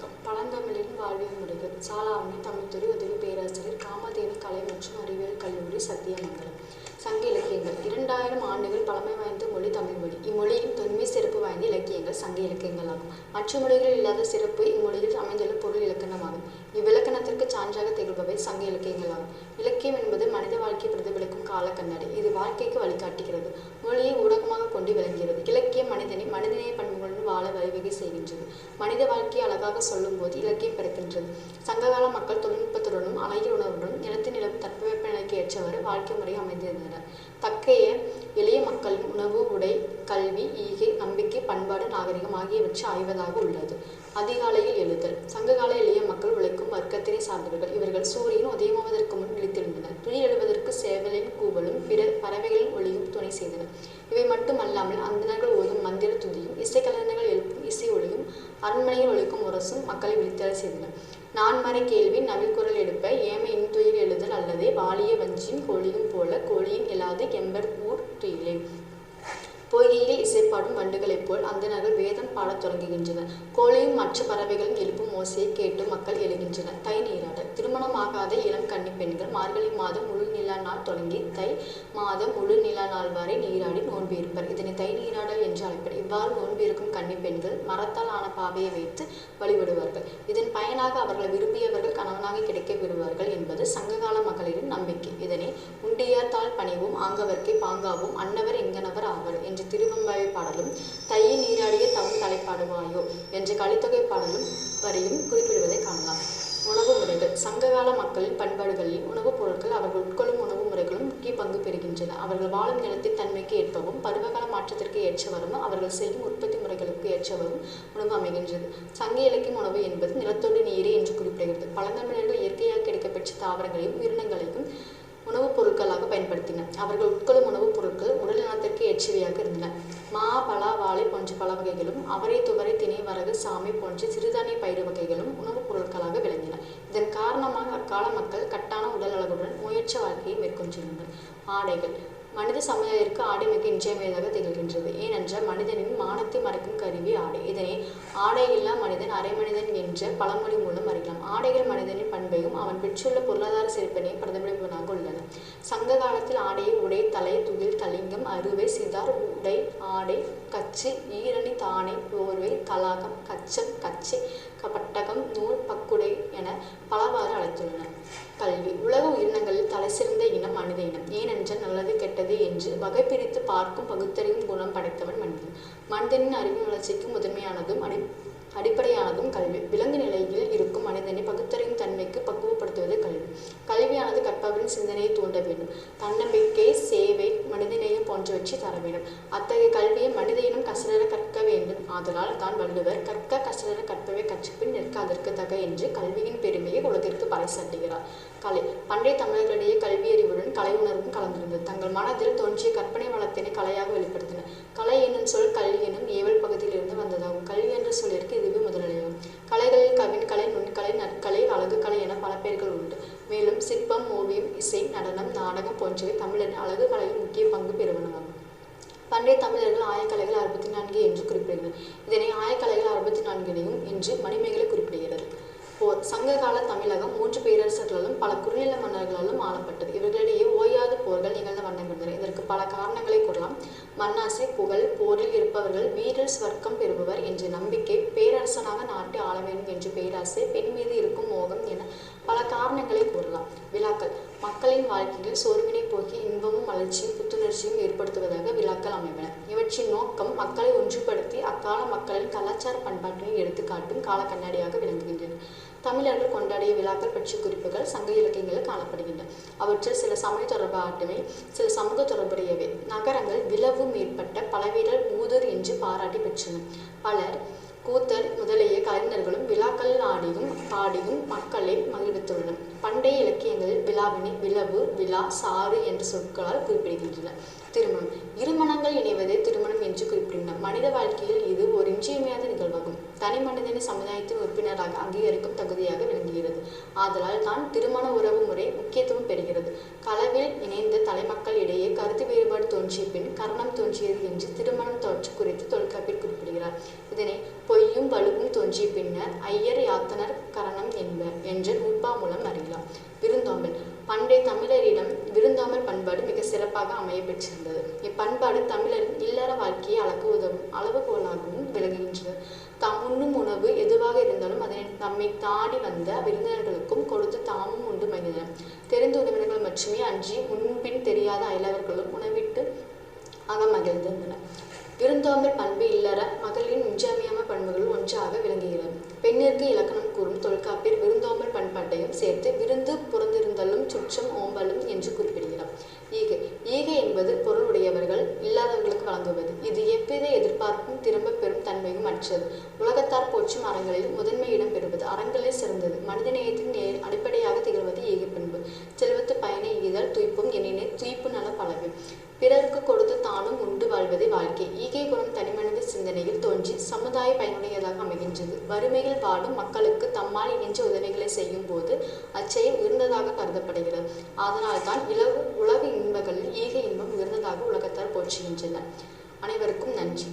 வணக்கம் பழந்தமிழின் வாழ்வியல் முறைகள் சாலாவணி தமிழ்துறை உதவி பேராசிரியர் காமதேவி கலை மற்றும் அறிவியல் கல்லூரி சத்தியமங்கலம். சங்க இலக்கியங்கள். இரண்டாயிரம் ஆண்டுகள் பழமை வாய்ந்த மொழி தமிழ் மொழி. இம்மொழியின் தொன்மை இலக்கியங்கள் சங்க இலக்கியங்கள் ஆகும் மற்ற மொழிகளில் இல்லாத சிறப்பு இம்மொழியில் அமைந்துள்ள பொருள் இலக்கணமாகும். இவ்விலக்கணத்திற்கு சான்றாக திகழ்பவை சங்க இலக்கியங்கள் ஆகும் இலக்கியம் என்பது மனித வாழ்க்கையை பிரதிபலிக்கும் கால கண்ணாடி இது வாழ்க்கைக்கு வழிகாட்டுகிறது. மொழியை ஊடகமாக கொண்டு விளங்குகிறது. இலக்கியம் மனிதனை மனிதநேய பண்புகளுடன் வாழ வழிவகை செய்கின்றது. மனித வாழ்க்கையை அழகாக சொல்லும்போது இலக்கியம் பிறக்கின்றது. சங்ககால மக்கள் தொழில்நுட்பத்துடனும் அழகிய உணர்வுடனும் நிலத்தில் நிலவும் தட்பவெப்ப நிலைக்கு ஏற்றவாறு வாழ்க்கை முறை அமைந்திருந்தனர் தக்கைய எளிய மக்கள் உணவு உடை கல்வி ஈகை நம்பிக்கை பண்பாடு நாகரிகம் ஆகியவற்றை ஆய்வதாக உள்ளது. அதிகாலையில் எழுதல். சங்ககால எளிய மக்கள் உழைக்கும் வர்க்கத்தினை சார்ந்தவர்கள். இவர்கள் சூரியன் உதயமாவதற்கு முன் விழித்திருந்தனர் துணி எழுவதற்கு சேவலின் கூவலும் பிற பறவைகளின் ஒளியும் துணை செய்தனர். இவை மட்டுமல்லாமல் அந்தனர்கள் ஓதும் மந்திர துதியும் இசைக்கலைஞர்கள் எழுப்பும் இசை ஒளியும் அரண்மனையில் ஒழிக்கும் முரசும் மக்களை விழித்தலை செய்தன. நான்மறை கேள்வி நவில்குரல் எடுப்ப ஏமை இன்துயிர் எழுதல் அல்லதே வாலிய வஞ்சியும் கோழியும் போல கோழியின் எழாது கெம்பர் ஊர் துயிலே. பொய்கையில் இசைப்பாடும் வண்டுகளைப் போல் அந்தனர்கள் வேதம் பாடத் தொடங்குகின்றனர் கோழையும் மற்ற பறவைகளும் எழுப்பும் ஓசையை கேட்டு மக்கள் எழுகின்றனர். தை நீராடல் திருமணமாகாத இளம் கன்னி பெண்கள் மார்கழி மாதம் முழு நில நாள் தொடங்கி தை மாதம் முழு நிலா நாள் வரை நீராடி நோன்பு இருப்பர் இதனை தை நீராடல் என்று அழைப்பர். இவ்வாறு நோன்பு இருக்கும் கன்னி பெண்கள் மரத்தால் ஆன பாவையை வைத்து வழிபடுவார்கள். இதன் பயனாக அவர்கள் விரும்பியவர்கள் கணவனாக கிடைக்க பெறுவார்கள் என்பது சங்ககால மகளிரின் நம்பிக்கை. இதனை உண்டியார் தாழ் பணிவும் ஆங்கவர்க்கை பாங்காவும் அன்னவர் எங்கனவர் ஆவர் என்ற திருவம்பாவை பாடலும் தையை நீராடிய தவம் தலைப்பாடுவாயோ என்ற கலித்தொகை பாடலும் வரையும் குறிப்பிடுவதை காணலாம். உணவு முறைகள். சங்ககால மக்களின் பண்பாடுகளில் உணவுப் பொருட்கள் அவர்கள் உட்கொள்ளும் உணவு முறைகளும் முக்கிய பங்கு பெறுகின்றன. அவர்கள் வாழும் நிலத்தின் தன்மைக்கு ஏற்பவும் பருவகால மாற்றத்திற்கு ஏற்றவரும் அவர்கள் செய்யும் உற்பத்தி முறைகளுக்கு ஏற்றவரும் உணவு அமைகின்றது. சங்க இலக்கியம் உணவு என்பது நிலத்தோடு நீரே என்று குறிப்பிடுகிறது. பழந்தமிழர்கள் இயற்கையாக கிடைக்கப்பெற்ற தாவரங்களையும் உயிரினங்களையும் உணவுப் பொருட்களாக பயன்படுத்தின அவர்கள் உட்கொள்ளும் உணவுப் பொருட்கள் உடல் நலத்திற்கு எச்சரியாக இருந்தன. மா பலா வாழை போன்ற பல வகைகளும் அவரை துவரை திணை வரகு சாமை போன்ற சிறுதானிய பயிறு வகைகளும் உணவுப் பொருட்களாக விளங்கின. இதன் காரணமாக அக்கால மக்கள் கட்டான உடல் அளவுடன் நோயற்ற வாழ்க்கையை மேற்கொண்டிருந்தனர். ஆடைகள். மனித சமுதாயத்திற்கு ஆடை மிக இன்றியமையதாக திகழ்கின்றது. ஏனென்றால் மனிதனின் மானத்தை மறைக்கும் கருவி ஆடை. இதனை ஆடை இல்லா மனிதன் அரை மனிதன் என்ற பழமொழி மூலம் அறியலாம். ஆடைகள் மனிதனின் பண்பையும் அவன் பெற்றுள்ள பொருளாதார சிறப்பினையும் பிரதிபலிப்பதாக உள்ளன. சங்க காலத்தில் ஆடையை உடை தலை துகில் தலிங்கம் அறுவை சிதார் உடை ஆடை கச்சு ஈரணி தானை போர்வை கலாகம் கச்சம் கச்சை பட்டகம் நூல் பக்குடை என பலவாறு அழைத்துள்ளன கல்வி உலக உயிரினங்களில் தலைசிறந்த இனம் மனித இனம். ஏனென்றால் நல்லது கெட்டது என்று வகை பிரித்து பார்க்கும் பகுத்தறிவும் குணம் படைத்தவன் மனிதன். மனிதனின் அறிவின் வளர்ச்சிக்கு முதன்மையானதும் அடி அடிப்படையானதும் கல்வி. விலங்கு நிலையில் இருக்கும் மனிதனை பகுத்தறியும் தன்மைக்கு பக்குவப்படுத்துவது கல்வி. கல்வியானது கற்பவரின் சிந்தனையை தூண்ட வேண்டும். தன்னம்பிக்கை சேவை மனிதநேயம் போன்றவற்றை தர வேண்டும். அத்தகைய கல்வியை மனித இனம் கசடர கற்க வேண்டும். ஆதலால் தான் வள்ளுவர் கற்க கசடர கற்பவை கற்றுப்பின் நிற்க அதற்கு தக என்று கல்வியின் பெருமையை உலகிற்கு பறைசாட்டுகிறார் கலை. பண்டைய தமிழர்களிடையே கல்வியறிவுடன் கலை உணர்வும் கலந்திருந்தது. தங்கள் மனதில் தோன்றிய கற்பனை வளத்தினை கலையாக வெளிப்படுத்தினர் கலை என்னும் சொல் கல்வி எனும் ஏவல் பகுதியிலிருந்து வந்ததாகும். கல்வி என்ற சொல்லிற்கு கலைஞர்கள் உண்டு. மேலும் சிற்பம் ஓவியம் இசை நடனம் நாடகம் போன்றவை தமிழரின் அழகு கலையில் முக்கிய பங்கு பெறுவனவாகும். பண்டைய தமிழர்கள் ஆயக்கலைகள் அறுபத்தி நான்கு என்று குறிப்பிடுகிறார் இதனை ஆயக்கலைகள் அறுபத்தி நான்கினையும் என்று மணிமேகலை குறிப்பிடுகிறது. போர் சங்ககால தமிழகம் மூன்று பேரரசர்களாலும் பல குறுநில மன்னர்களாலும் ஆளப்பட்டது. இவர்களிடையே ஓயாத போர்கள் நிகழ்ந்த வண்ணம் இருந்தன இதற்கு பல காரணங்களை கூறலாம். மண்ணாசை புகழ் போரில் இருப்பவர்கள் வீரர் ஸ்வர்க்கம் பெறுபவர் என்ற நம்பிக்கை பேரரசனாக நாட்டை ஆள வேண்டும் என்ற பேராசை பெண் மீது இருக்கும் மோகம் என பல காரணங்களை கூறலாம். மக்களின் வாழ்க்கையில் சோர்வினை போக்கி இன்பமும் வளர்ச்சியும் புத்துணர்ச்சியும் ஏற்படுத்துவதாக விழாக்கள் அமைவன. இவற்றின் நோக்கம் மக்களை ஒன்றுபடுத்தி அக்கால மக்களின் கலாச்சார பண்பாட்டினை எடுத்துக்காட்டும் கால கண்ணாடியாக விளங்குகின்றன. தமிழர்கள் கொண்டாடிய விழாக்கள் பற்றிய குறிப்புகள் சங்க இலக்கியங்களில் காணப்படுகின்றன. அவற்றில் சில சமய தொடர்பாகவே சில சமூக தொடர்புடையவை. நகரங்கள் விளவு மேற்பட்ட பலவீரர் மூதூர் என்று பாராட்டி பெற்றன. பலர் கூத்தர் முதலிய கலைஞர்களும் விழாக்களில் ஆடியும் பாடியும் மக்களை மகிழ்வித்துள்ளனர். பண்டைய இலக்கியங்களில் விழாவினை விளவு விழா சாறு என்ற சொற்களால் குறிப்பிடுகின்றன திருமணம். இருமணங்கள் இணைவதே திருமணம் என்று குறிப்பிடுகின்றன மனித வாழ்க்கையில் இது ஒரு இன்றியமையாத நிகழ்வாகும். தனி மனிதனை சமுதாயத்தின் உறுப்பினராக அங்கீகரிக்கும் தகுதியாக விளங்குகிறது. ஆதலால் தான் திருமண உறவு முறை முக்கியத்துவம் பெறுகிறது. களவில் இணைந்த தலைமக்கள் இடையே கருத்து வேறுபாடு தோன்றிய பின் கரணம் தோன்றியது என்று திருமணம் தோற்று குறித்து தொல் வலுவும் தோன்றிய பின்னர் ஐயர் யாத்தனர் கரணம் என்ப என்று நூற்பா மூலம் அறியலாம். விருந்தோம்பல். பண்டைய தமிழரிடம் விருந்தோம்பல் பண்பாடு மிக சிறப்பாக அமைய பெற்றிருந்தது. இப்பண்பாடு தமிழரின் இல்லற வாழ்க்கையை அளக்க உதவும் அளவுகோலாகவும் விளங்குகின்றது. தாம் உண்ணும் உணவு எதுவாக இருந்தாலும் அதனை நம்மை தாடி வந்த விருந்தினர்களுக்கும் கொடுத்து தாமும் உண்டு மகிழ்ந்தனர் தெரிந்த உறவினர்கள் மட்டுமே அன்றி முன்பின் தெரியாத அயலவர்களும் உணவிட்டு ஆக மகிழ்ந்திருந்தனர் விருந்தோம்பல் பண்பு இல்லற மகளின் இன்றியமையாம பண்புகள் ஒன்றாக விளங்குகிறது. பெண்ணிற்கு இலக்கணம் கூறும் தொல்காப்பியர் விருந்தோம்பல் பண்பாட்டையும் சேர்த்து விருந்து புறந்திருந்தலும் சுற்றம் ஓம்பலும் என்று குறிப்பிடுகிறார். ஈகை. ஈகை என்பது பொருளுடையவர்கள் இல்லாதவர்களுக்கு வழங்குவது. இது எவ்வித எதிர்பார்ப்பும் திரும்பப் பெறும் தன்மையும் அற்றது. உலகத்தார் போற்றும் அறங்களில் முதன்மை இடம் பெறுவது அறங்களில் சிறந்தது. மனிதநேயத்தின் நேர் அடிப்படையாக திகழ்வது ஈகை பண்பு. செல்வத்து பயனை ஈதல் துய்ப்பும் எனினே துய்ப்பு நல பலவு சிந்தனையில் தோன்றி சமுதாய பயனுடையதாக அமைகின்றது. வறுமையில் வாடும் மக்களுக்கு தம்மால் இணைஞ்ச உதவிகளை செய்யும் போது அச்செயல் உயர்ந்ததாக கருதப்படுகிறது. அதனால்தான் இளவு உலக இன்பங்களில் ஈக இன்பம் உயர்ந்ததாக உலகத்தார் போற்றுகின்றனர். அனைவருக்கும் நன்றி.